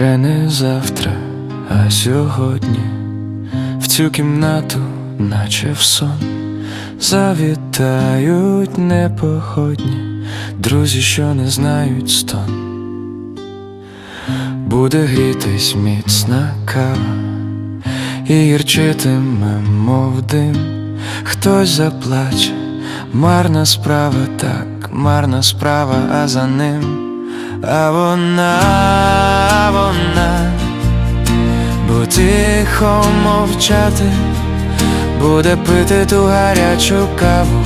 Вже не завтра, а сьогодні. В цю кімнату, наче в сон, завітають непогодні, друзі, що не знають стон. Буде грітись міцна кава, і гірчитиме, мов дим, хтось заплаче, марна справа, так, марна справа, а за ним. А вона, вона буде тихо мовчати, буде пити ту гарячу каву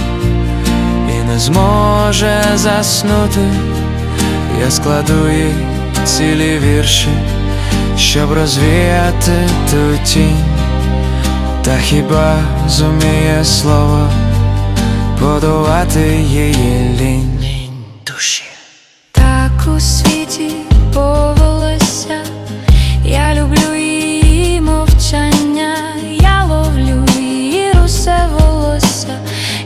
і не зможе заснути. Я складу їй цілі вірші, щоб розвіяти ту тінь, та хіба зуміє слово подолати її лінь душі. У світі повелося, я люблю її мовчання, я ловлю її русе волосся,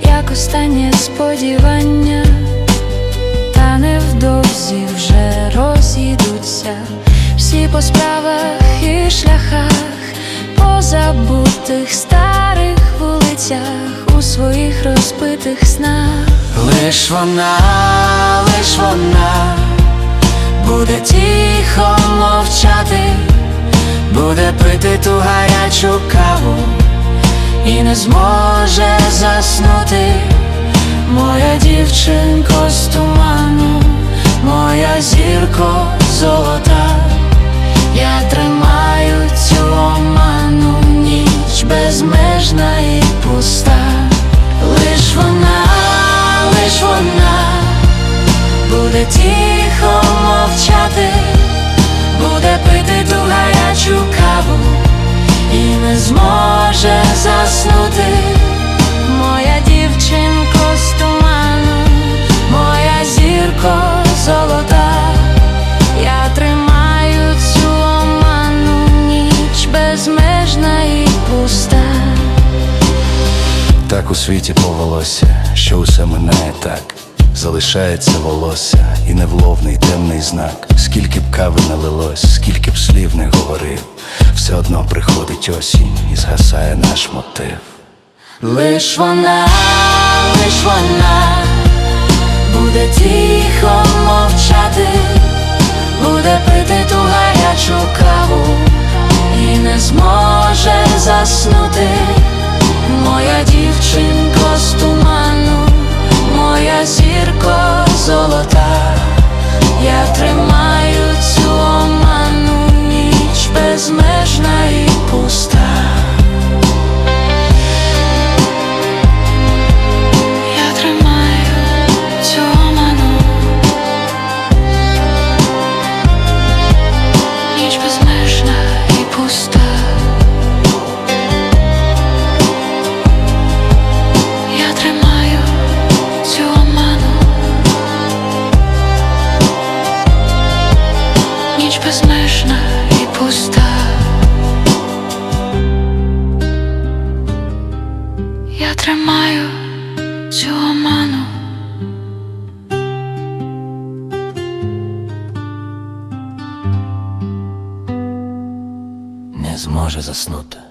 як останнє сподівання, та невдовзі вже розійдуться всі по справах і шляхах, по забутих старих вулицях, у своїх розбитих снах. Лиш вона, лиш вона буде тихо мовчати, буде пити ту гарячу каву і не зможе заснути. Моя дівчинко з туману, моя зірко золота, я тримаю цю оману, ніч безмежна і пуста. Світі повелося, що усе минає так. Залишається волосся і невловний темний знак. Скільки б кави налилось, скільки б слів не говорив, все одно приходить осінь і згасає наш мотив. Лиш вона, лиш вона зірко золота, я тримаю безмежна і пуста Я тримаю цю оману. Не зможе заснути.